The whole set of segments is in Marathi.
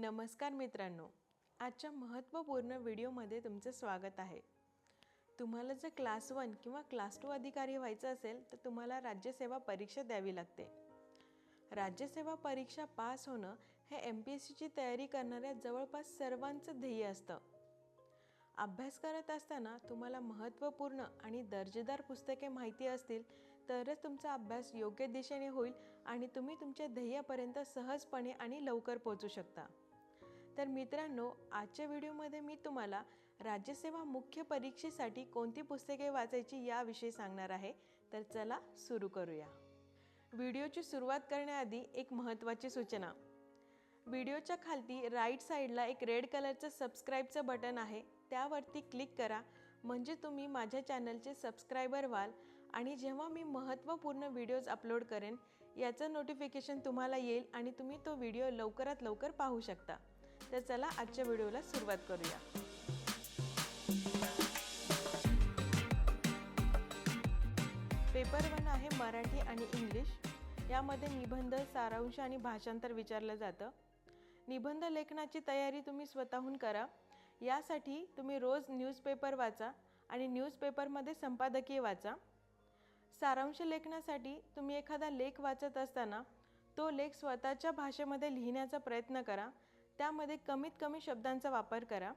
नमस्कार मित्रांनो आजच्या महत्त्वपूर्ण व्हिडिओमध्ये तुमचं स्वागत आहे. तुम्हाला जर क्लास वन किंवा क्लास टू अधिकारी व्हायचं असेल तर तुम्हाला राज्यसेवा परीक्षा द्यावी लागते. राज्यसेवा परीक्षा पास होणं हे एम पी एस सीची तयारी करणाऱ्या जवळपास सर्वांचं ध्येय असतं. अभ्यास करत असताना तुम्हाला महत्त्वपूर्ण आणि दर्जेदार पुस्तके माहिती असतील तरच तुमचा अभ्यास योग्य दिशेने होईल आणि तुम्ही तुमच्या ध्येयापर्यंत सहजपणे आणि लवकर पोहोचू शकता. तर मित्रांनो आजच्या व्हिडिओमध्ये मी तुम्हाला राज्यसेवा मुख्य परीक्षेसाठी कोणती पुस्तके वाचायची याविषयी सांगणार आहे. तर चला सुरू करूया. व्हिडिओची सुरुवात करण्याआधी एक महत्त्वाची सूचना. व्हिडिओच्या खालती राईट साईडला एक रेड कलरचं सबस्क्राईबचं बटन आहे. त्यावरती क्लिक करा. म्हणजे तुम्ही माझ्या चॅनलचे सबस्क्रायबर व्हाल आणि जेव्हा मी महत्त्वपूर्ण व्हिडिओज अपलोड करेन याचं नोटिफिकेशन तुम्हाला येईल आणि तुम्ही तो व्हिडिओ लवकरात लवकर पाहू शकता. तर चला आजच्या व्हिडिओला सुरुवात करूया. पेपर वन आहे मराठी आणि इंग्लिश. यामध्ये निबंध सारांश आणि भाषांतर विचारलं जातं. निबंध लेखनाची तयारी तुम्ही स्वतःहून करा. यासाठी तुम्ही रोज न्यूजपेपर वाचा आणि न्यूजपेपरमध्ये संपादकीय वाचा. सारांश लेखनासाठी तुम्ही एखादा लेख वाचत असताना तो लेख स्वतःच्या भाषेमध्ये लिहिण्याचा प्रयत्न करा. त्यामध्ये कमीत कमी शब्दांचा वापर करा.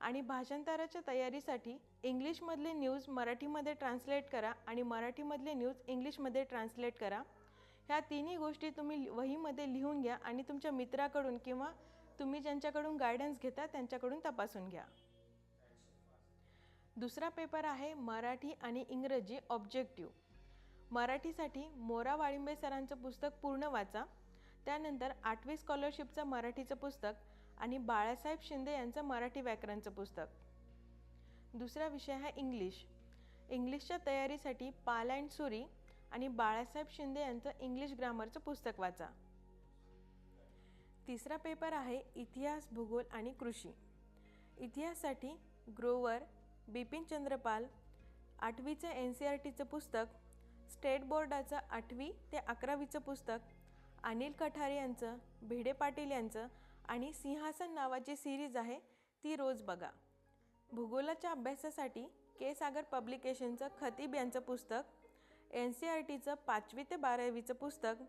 आणि भाषांतराच्या तयारीसाठी इंग्लिशमधले न्यूज मराठीमध्ये ट्रान्सलेट करा आणि मराठीमधले न्यूज इंग्लिशमध्ये ट्रान्सलेट करा. ह्या तिन्ही गोष्टी तुम्ही वहीमध्ये लिहून घ्या आणि तुमच्या मित्राकडून किंवा तुम्ही ज्यांच्याकडून गायडन्स घेता त्यांच्याकडून तपासून घ्या. दुसरा पेपर आहे मराठी आणि इंग्रजी ऑब्जेक्टिव्ह मराठीसाठी मोरा वाळिंबे सरांचं पुस्तक पूर्ण वाचा. त्यानंतर आठवी स्कॉलरशिपचं मराठीचं पुस्तक आणि बाळासाहेब शिंदे यांचं मराठी व्याकरणचं पुस्तक. दुसरा विषय हा इंग्लिश. इंग्लिशच्या तयारीसाठी पाल अँड सुरी आणि बाळासाहेब शिंदे यांचं इंग्लिश ग्रामरचं पुस्तक वाचा. तिसरा पेपर आहे इतिहास भूगोल आणि कृषी. इतिहासासाठी ग्रोवर बिपिन चंद्रपाल आठवीचं एन सी आर टीचं पुस्तक स्टेट बोर्डाचं आठवी ते अकरावीचं पुस्तक अनिल कठारे यांचं भिडे पाटील यांचं आणि सिंहासन नावाची सिरीज आहे ती रोज बघा. भूगोलाच्या अभ्यासासाठी के. सागर पब्लिकेशनचं खतीब यांचं पुस्तक एन सी आर टीचं पाचवी ते बारावीचं पुस्तक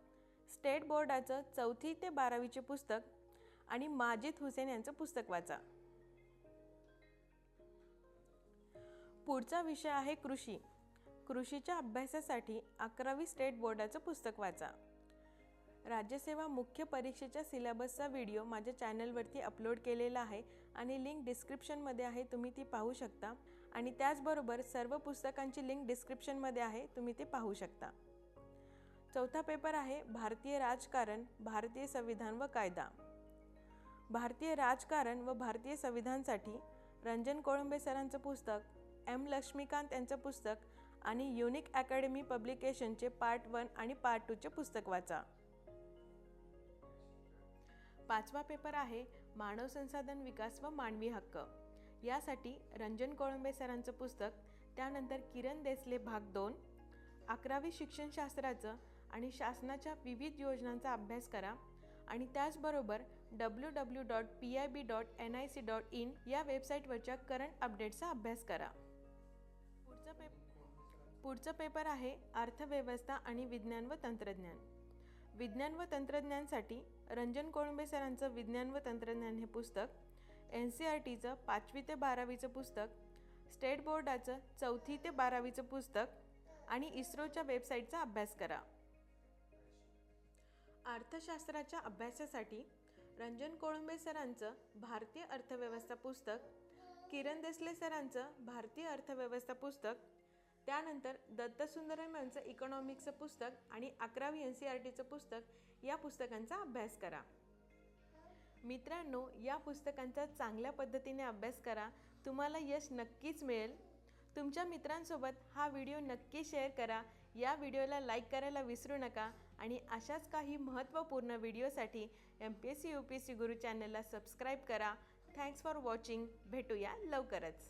स्टेट बोर्डाचं चौथी ते बारावीचे पुस्तक आणि माजिद हुसेन यांचं पुस्तक वाचा. पुढचा विषय आहे कृषी. कृषीच्या अभ्यासासाठी अकरावी स्टेट बोर्डाचं पुस्तक वाचा. राज्यसेवा मुख्य परीक्षेच्या सिलेबसचा व्हिडिओ माझ्या चॅनलवरती अपलोड केलेला आहे आणि लिंक डिस्क्रिप्शनमध्ये आहे तुम्ही ती पाहू शकता. आणि त्याचबरोबर सर्व पुस्तकांची लिंक डिस्क्रिप्शनमध्ये आहे तुम्ही ते पाहू शकता. चौथा पेपर आहे भारतीय राजकारण भारतीय संविधान व कायदा. भारतीय राजकारण व भारतीय संविधानसाठी रंजन कोळंबे सरांचं पुस्तक एम लक्ष्मीकांत यांचं पुस्तक आणि युनिक अकॅडमी पब्लिकेशनचे पार्ट वन आणि पार्ट टूचे पुस्तक वाचा. पाचवा पेपर आहे मानव संसाधन विकास व मानवी हक्क. यासाठी रंजन कोळंबे सरांचं पुस्तक त्यानंतर किरण देसले भाग दोन अकरावी शिक्षणशास्त्राचं आणि शासनाच्या विविध योजनांचा अभ्यास करा आणि त्याचबरोबर W W dot P I B dot N I C dot in या वेबसाईटवरच्या करंट अपडेट्सचा अभ्यास करा. पुढचा पेप पुढचं पेपर आहे अर्थव्यवस्था आणि विज्ञान व तंत्रज्ञान. विज्ञान व तंत्रज्ञानसाठी रंजन कोळंबे सरांचं विज्ञान व तंत्रज्ञान हे पुस्तक एन सी आर टीचं पाचवी ते बारावीचं पुस्तक स्टेट बोर्डाचं चौथी ते बारावीचं पुस्तक आणि इस्रोच्या वेबसाईटचा अभ्यास करा. अर्थशास्त्राच्या अभ्यासासाठी रंजन कोळंबे सरांचं भारतीय अर्थव्यवस्था पुस्तक किरण देसले सरांचं भारतीय अर्थव्यवस्था पुस्तक त्यानंतर दत्तसुंदरम यांचं इकॉनॉमिक्सचं पुस्तक आणि अकरावी एन सी आर टीचं पुस्तक या पुस्तकांचा अभ्यास करा. मित्रांनो या पुस्तकांचा चांगल्या पद्धतीने अभ्यास करा. तुम्हाला यश नक्कीच मिळेल. तुमच्या मित्रांसोबत हा व्हिडिओ नक्की शेअर करा. या व्हिडिओला लाईक करायला विसरू नका आणि अशाच काही महत्त्वपूर्ण व्हिडिओसाठी M P S C U P S C Guru चॅनलला सबस्क्राईब करा. थँक्स फॉर वॉचिंग भेटूया लवकरच.